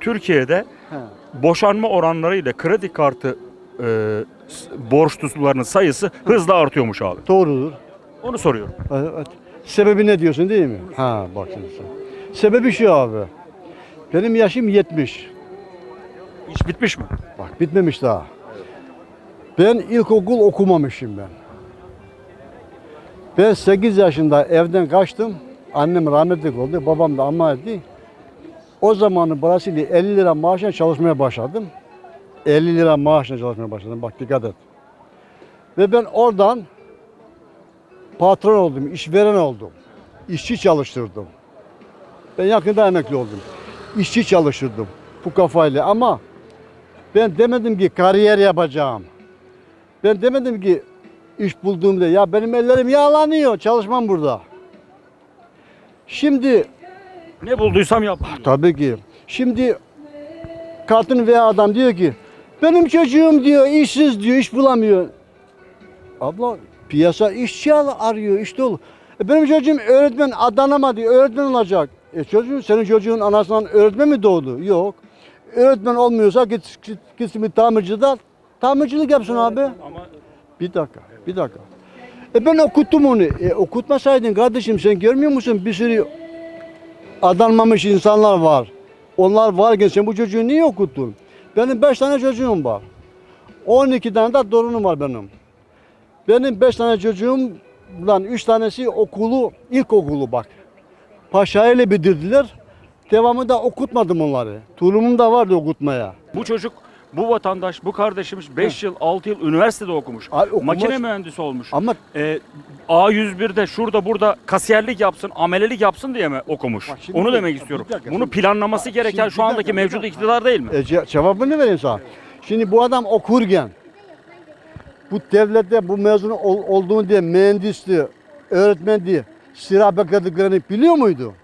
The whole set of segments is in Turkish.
Türkiye'de boşanma oranları ile kredi kartı e, borçlularının sayısı hızla artıyormuş abi. Doğrudur. Onu soruyorum. Evet. Sebebi ne diyorsun değil mi? Ha bak şimdi sen. Sebebi şu abi. Benim yaşım 70. İş bitmiş mi? Bak bitmemiş daha. Ben ilkokul okumamışım ben. Ben 8 yaşında evden kaçtım. Annem rahmetli oldu. Babam da amma etti. O zamanın parasıyla 50 lira maaşla çalışmaya başladım. 50 lira maaşla çalışmaya başladım. Bak dikkat et. Ve ben oradan patron oldum, işveren oldum. İşçi çalıştırdım. Ben yakında emekli oldum. İşçi çalıştırdım bu kafayla ama ben demedim ki kariyer yapacağım. Ben demedim ki iş bulduğumda ya benim ellerim yağlanıyor çalışmam burada. Şimdi Ne bulduysam yaptım. tabii ki şimdi kadın veya adam diyor ki benim çocuğum diyor işsiz diyor iş bulamıyor. Abla piyasa işçi arıyor iş dolu. E benim çocuğum öğretmen adanama diyor öğretmen olacak. E çocuğun senin çocuğun anasından öğretmen mi doğdu? Yok. Öğretmen olmuyorsa git, git gitsin bir tamircide tamircilik yapsın abi. Ama Bir dakika, bir dakika. E ben okuttum onu. E okutmasaydın kardeşim sen görmüyor musun? Bir sürü adanmamış insanlar var. Onlar varken sen bu çocuğu niye okuttun? Benim beş tane çocuğum var. 12 tane de torunum var benim. Benim beş tane çocuğumdan üç tanesi okulu, ilkokulu bak. Paşa ile bitirdiler. Devamı da okutmadım onları. Turumum da vardı okutmaya. bu çocuk, bu vatandaş, bu kardeşimiz 5 yıl, 6 yıl üniversitede okumuş. Ay, okumuş. Makine mühendisi olmuş. Ama E, A101'de şurada burada kasiyerlik yapsın, amelelik yapsın diye mi okumuş? Bak şimdi Onu bir- demek bir istiyorum. dakika, Bunu şimdi- planlaması Bak, gereken şimdi şu bir andaki dakika, bir mevcut dakika. iktidar değil mi? E, ce- cevabını vereyim sana. Şimdi bu adam okurken bu devlette bu mezun ol, olduğunu diye mühendisti, öğretmen diye sıra beklediklerini biliyor muydu?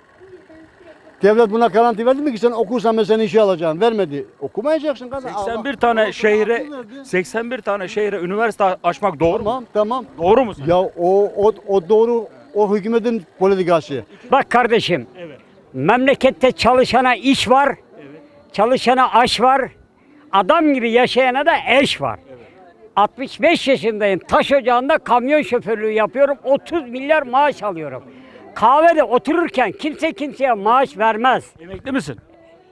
Devlet buna garanti verdi mi ki sen okursan ben seni işe alacağım? Vermedi. Okumayacaksın kardeş. 81 Allah- tane Allah şehre hakkı verdi. 81 tane şehre üniversite açmak doğru mu? Tamam tamam. Doğru mu? Ya o, o, o doğru o hükümetin politikası. Bak kardeşim, Evet. memlekette çalışana iş var, çalışana aş var, adam gibi yaşayana da eş var. 65 yaşındayım, taş ocağında kamyon şoförlüğü yapıyorum, 30 milyar maaş alıyorum. Kahvede otururken kimse kimseye maaş vermez. Emekli misin?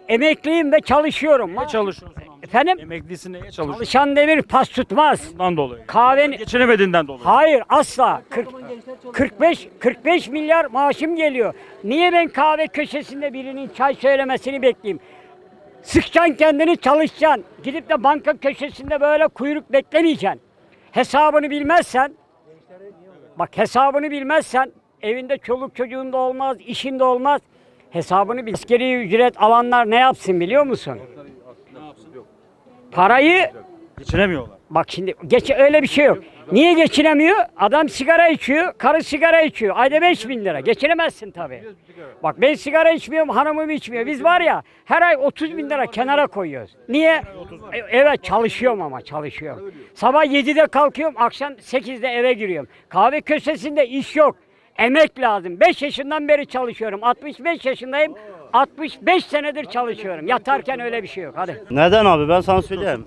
Emekliyim ve çalışıyorum. Ne çalışıyorsun? amca? Efendim? Emeklisin neye çalışıyorsun? Çalışan demir pas tutmaz. Bundan dolayı. Kahveni Geçinemediğinden dolayı. Hayır asla. 40, 45 45 milyar maaşım geliyor. Niye ben kahve köşesinde birinin çay söylemesini bekleyeyim? Sıkacaksın kendini çalışacaksın. Gidip de banka köşesinde böyle kuyruk beklemeyeceksin. Hesabını bilmezsen bak hesabını bilmezsen evinde çoluk çocuğun da olmaz, işin de olmaz. Hesabını bil. Askeri ücret alanlar ne yapsın biliyor musun? Parayı Geçinemiyorlar. Bak şimdi geç öyle bir şey yok. Niye geçinemiyor? Adam sigara içiyor, karı sigara içiyor. Ayda 5 bin lira. Geçinemezsin tabii. Bak ben sigara içmiyorum, hanımım içmiyor. Biz var ya her ay 30 bin lira kenara koyuyoruz. Niye? E, Evet çalışıyorum ama çalışıyorum. Sabah 7'de kalkıyorum, akşam 8'de eve giriyorum. Kahve köşesinde iş yok. Emek lazım. 5 yaşından beri çalışıyorum. 65 yaşındayım. 65 senedir çalışıyorum. Yatarken öyle bir şey yok. Hadi. Neden abi ben sana söyleyeyim.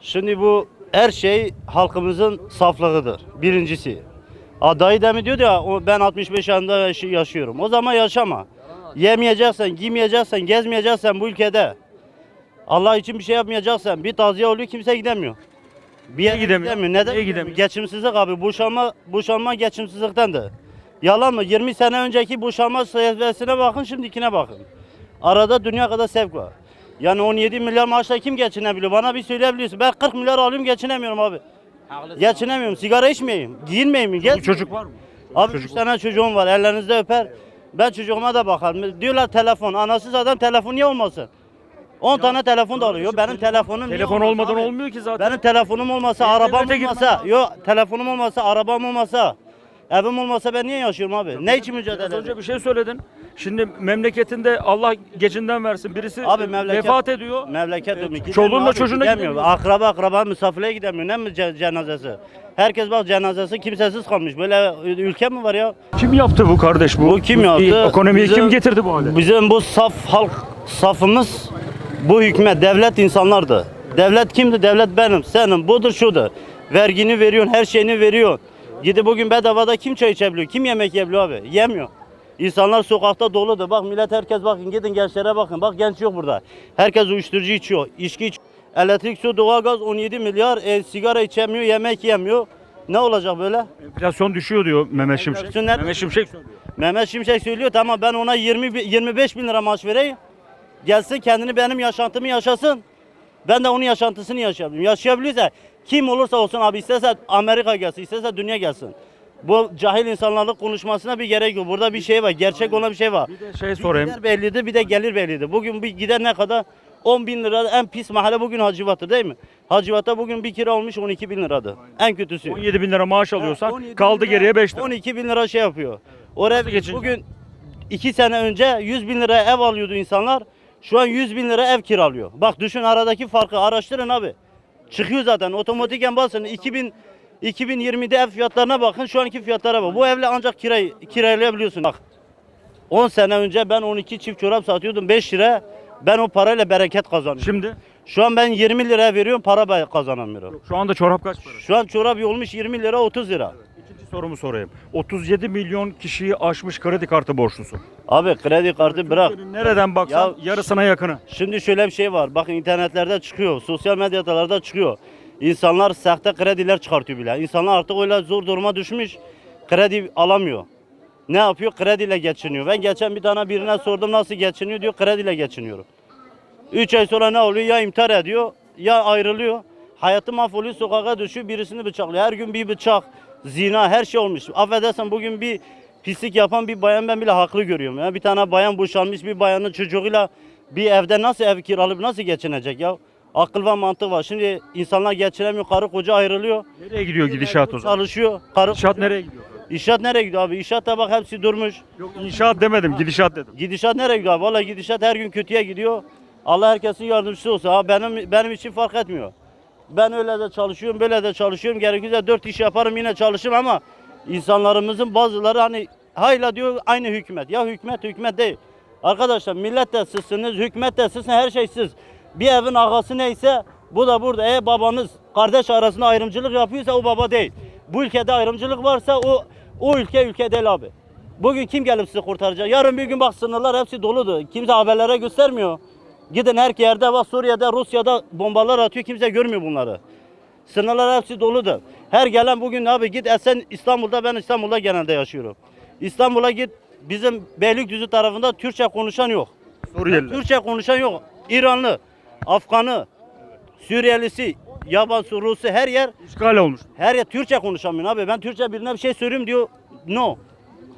Şimdi bu her şey halkımızın saflığıdır. Birincisi. Adayı demin diyor ya ben 65 yaşında yaşı- yaşıyorum. O zaman yaşama. Yemeyeceksen, giymeyeceksen, gezmeyeceksen bu ülkede. Allah için bir şey yapmayacaksan bir taziye oluyor kimse gidemiyor. Bir yere gidemiyor? Neden? Niye gidemiyor? Geçimsizlik abi. Boşanma, boşanma geçimsizliktendir. Yalan mı? 20 sene önceki boşanma seviyesine bakın şimdikine bakın. Arada dünya kadar sevk var. Yani 17 milyar maaşla kim geçinebiliyor? Bana bir söyleyebiliyorsun. Ben 40 milyar alıyorum geçinemiyorum abi. Geçinemiyorum. Sigara içmeyeyim. Giyinmeyeyim. Gel. Bu çocuk var mı? Abi çocuk üç tane çocuğum var. Ellerinizde öper. Ben çocuğuma da bakarım. Diyorlar telefon. Anasız adam telefon niye olmasın? 10 tane telefon da alıyor. Benim telefonum Telefon olmasın olmadan abi? olmuyor ki zaten. Benim telefonum olmasa, arabam olmasa, lazım. yok telefonum olmasa, arabam olmasa, evim olmasa ben niye yaşıyorum abi? Ne için mücadele Az önce ediyorum? bir şey söyledin. Şimdi memleketinde Allah gecinden versin. Birisi Abi memleket vefat ediyor. Memleket mi? Gidemiyor çoluğunla abi, çocuğuna gidemiyor. gidemiyor. Akraba akraba misafirliğe gidemiyor. Ne mi ce- cenazesi? Herkes bak cenazesi kimsesiz kalmış. Böyle ülke mi var ya? Kim yaptı bu kardeş bu? Bu kim yaptı? Ekonomiyi Bizim- kim getirdi bu hale? Bizim bu saf halk safımız bu hükümet, devlet insanlardı. Devlet kimdi? Devlet benim, senin, budur, şudur. Vergini veriyorsun, her şeyini veriyorsun. Gidip bugün bedavada kim çay içebiliyor? Kim yemek yiyebiliyor abi? Yemiyor. İnsanlar sokakta doludur. Bak millet herkes bakın gidin gençlere bakın. Bak genç yok burada. Herkes uyuşturucu içiyor, içki içiyor. Elektrik, su, doğalgaz 17 milyar. E, sigara içemiyor, yemek yemiyor. Ne olacak böyle? Enflasyon düşüyor diyor Mehmet Şimşek. Mehmet Şimşek söylüyor. Mehmet Şimşek söylüyor tamam ben ona 20 bi- 25 bin lira maaş vereyim. Gelsin kendini benim yaşantımı yaşasın. Ben de onun yaşantısını yaşayabilirim. Yaşayabiliyorsa kim olursa olsun abi isterse Amerika gelsin, isterse dünya gelsin. Bu cahil insanlarlık konuşmasına bir gerek yok. Burada bir şey var. Gerçek olan bir şey var. Bir de şey sorayım. gider belliydi bir de gelir belliydi. Bugün bir gider ne kadar? 10 bin lira en pis mahalle bugün Hacivat'tır değil mi? Hacivat'ta bugün bir kira olmuş 12 bin liradı. En kötüsü. 17 bin lira maaş alıyorsan 17 bin kaldı lira, geriye 5 lira. 12 bin lira şey yapıyor. Oraya Nasıl geçinecek? bugün 2 sene önce 100 bin liraya ev alıyordu insanlar. Şu an 100 bin lira ev kiralıyor. Bak düşün aradaki farkı araştırın abi. Çıkıyor zaten otomatiken basın 2000 2020'de ev fiyatlarına bakın şu anki fiyatlara bak. Bu evle ancak kirayı kiralayabiliyorsun. Bak 10 sene önce ben 12 çift çorap satıyordum 5 lira. Ben o parayla bereket kazanıyorum. Şimdi Şu an ben 20 liraya veriyorum para kazanamıyorum. şu anda çorap kaç para? Şu an çorap olmuş 20 lira 30 lira. İkinci sorumu sorayım. 37 milyon kişiyi aşmış kredi kartı borçlusu. Abi kredi kartı bırak. Nereden baksan Ya- yarısına yakını. Şimdi şöyle bir şey var. Bakın internetlerde çıkıyor. Sosyal medyalarda çıkıyor. İnsanlar sahte krediler çıkartıyor bile. İnsanlar artık öyle zor duruma düşmüş. Kredi alamıyor. Ne yapıyor? Krediyle geçiniyor. Ben geçen bir tane birine sordum nasıl geçiniyor diyor. Krediyle geçiniyorum. 3 ay sonra ne oluyor? Ya imtar ediyor ya ayrılıyor. Hayatı mahvoluyor sokağa düşüyor birisini bıçaklıyor. Her gün bir bıçak, zina her şey olmuş. Affedersen bugün bir pislik yapan bir bayan ben bile haklı görüyorum. Ya. Bir tane bayan boşanmış bir bayanın çocuğuyla bir evde nasıl ev kiralayıp nasıl geçinecek ya? Akıl ve mantık var. Şimdi insanlar geçinemiyor, karı koca ayrılıyor. Nereye gidiyor gidişat o zaman? Çalışıyor. Karı Gidişat nereye gidiyor? İnşaat nereye gidiyor abi? İnşaat da bak hepsi durmuş. Yok inşaat demedim gidişat dedim. Gidişat nereye gidiyor abi? Vallahi gidişat her gün kötüye gidiyor. Allah herkesin yardımcısı olsun. Ha benim benim için fark etmiyor. Ben öyle de çalışıyorum, böyle de çalışıyorum. Gerekirse dört iş yaparım yine çalışırım ama insanlarımızın bazıları hani hayla diyor aynı hükümet. Ya hükümet hükümet değil. Arkadaşlar millet de sizsiniz, hükümet de sizsiniz, her şey siz. Bir evin ağası neyse bu da burada. E babanız kardeş arasında ayrımcılık yapıyorsa o baba değil. Bu ülkede ayrımcılık varsa o o ülke ülke değil abi. Bugün kim gelip sizi kurtaracak? Yarın bir gün bak sınırlar hepsi doludur. Kimse haberlere göstermiyor. Gidin her yerde bak Suriye'de, Rusya'da bombalar atıyor. Kimse görmüyor bunları. Sınırlar hepsi doludur. Her gelen bugün abi git Esen İstanbul'da ben İstanbul'da genelde yaşıyorum. İstanbul'a git bizim Beylikdüzü tarafında Türkçe konuşan yok. Suriyeliler. Türkçe konuşan yok. İranlı, Afganı, Suriyelisi, yabancı, Rusu her yer İşgal olmuş. her yer Türkçe konuşamıyor abi. Ben Türkçe birine bir şey söyleyeyim diyor. No.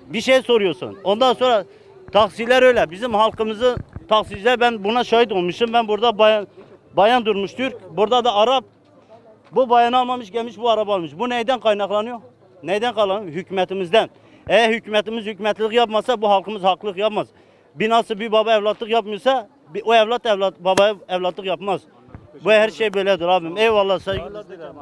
Bir şey soruyorsun. Ondan sonra taksiler öyle. Bizim halkımızı taksiciler ben buna şahit olmuşum. Ben burada bayan bayan durmuş Türk. Burada da Arap. Bu bayanı almamış gelmiş bu araba almış. Bu neyden kaynaklanıyor? Neyden kaynaklanıyor? Hükümetimizden. Eğer hükümetimiz hükümetlik yapmasa bu halkımız haklılık yapmaz. Bir nasıl bir baba evlatlık yapmıyorsa bir, o evlat evlat baba evlatlık yapmaz. Bu her şey böyledir abim. Eyvallah saygılar dilerim.